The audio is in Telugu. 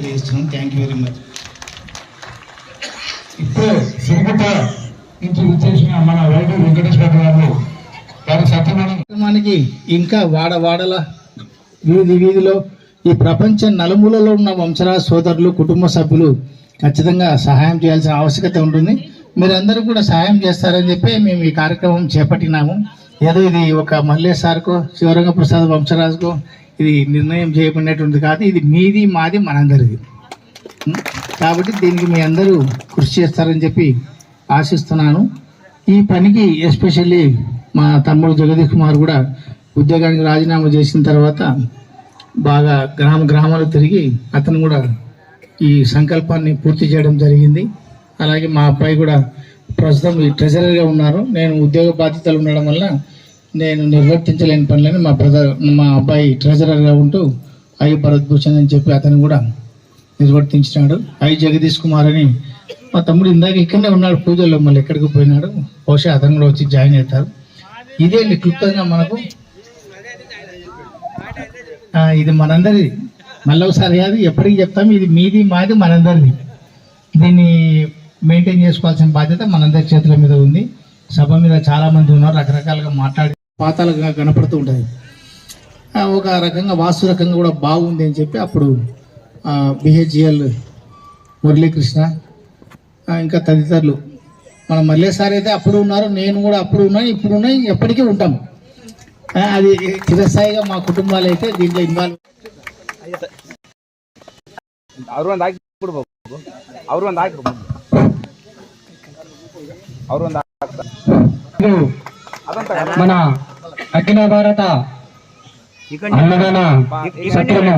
తెలియజేస్తున్నాం థ్యాంక్ యూ వెరీ మచ్ ఇప్పుడే సిరిగుట్ట నుంచి విచ్చేసిన మన వైద్య వెంకటేశ్వర గారు వారి సత్యమైన కార్యక్రమానికి ఇంకా వాడ వాడల వీధి వీధిలో ఈ ప్రపంచ నలుమూలలో ఉన్న వంశరాజ్ సోదరులు కుటుంబ సభ్యులు ఖచ్చితంగా సహాయం చేయాల్సిన ఆవశ్యకత ఉంటుంది. మీరందరూ కూడా సహాయం చేస్తారని చెప్పి మేము ఈ కార్యక్రమం చేపట్టినాము. ఏదో ఇది ఒక మల్లేష్ సార్కో శివరంగ ప్రసాద్ వంశరాజుకో ఇది నిర్ణయం చేయబడినటువంటి కాదు ఇది మీది మాది మనందరిది. కాబట్టి దీనికి మీ అందరూ కృషి చేస్తారని చెప్పి ఆశిస్తున్నాను. ఈ పనికి ఎస్పెషల్లీ మా తమ్ముడు జగదీష్ కుమార్ కూడా ఉద్యోగానికి రాజీనామా చేసిన తర్వాత బాగా గ్రామ గ్రామాలు తిరిగి అతను కూడా ఈ సంకల్పాన్ని పూర్తి చేయడం జరిగింది. అలాగే మా అబ్బాయి కూడా ప్రస్తుతం ఈ ట్రెజరర్గా ఉన్నారు. నేను ఉద్యోగ బాధ్యతలు ఉండడం వల్ల నేను నిర్వర్తించలేని పనులని మా బ్రదర్ మా అబ్బాయి ట్రెజరర్గా ఉంటూ ఐ భరత్ భూషణ్ అని చెప్పి అతను కూడా నిర్వర్తించినాడు. ఐ జగదీష్ కుమార్ అని మా తమ్ముడు ఇందాక ఇక్కడనే ఉన్నాడు పూజల్లో మళ్ళీ ఎక్కడికి పోయినాడు. బహుశా అతను కూడా వచ్చి జాయిన్ అవుతారు. ఇదే క్లుప్తంగా మనకు. ఇది మనందరిది. మళ్ళీ ఒకసారి కాదు ఎప్పటికి చెప్తాం ఇది మీది మాది మనందరిది. దీన్ని మెయింటైన్ చేసుకోవాల్సిన బాధ్యత మనందరి చేతుల మీద ఉంది. సభ మీద చాలామంది ఉన్నారు రకరకాలుగా మాట్లాడి పాతాలుగా కనపడుతూ ఉంటుంది ఆ, ఒక రకంగా వాస్తు రకంగా కూడా బాగుంది అని చెప్పి అప్పుడు బిహెచ్ఎల్ మురళీకృష్ణ ఆ, ఇంకా తదితరులు మన మల్లె సార్ అయితే అప్పుడు ఉన్నారు నేను కూడా అప్పుడు ఉన్నాను ఇప్పుడు ఉన్నాయి ఎప్పటికీ ఉంటాం ఆ, అది చిరస్థాయిగా మా కుటుంబాలు అయితే దీంట్లో ఇన్వాల్వ్ ಅವ್ರು ಒಂದು ಹಾಕಿ ಬಿಡ್ಬೇಕು ಅವ್ರು ಒಂದು ಹಾಕಿ ಅವ್ರು ಒಂದು ಅದಂತ మన అఖిల భారత అన్నదాన సత్రము.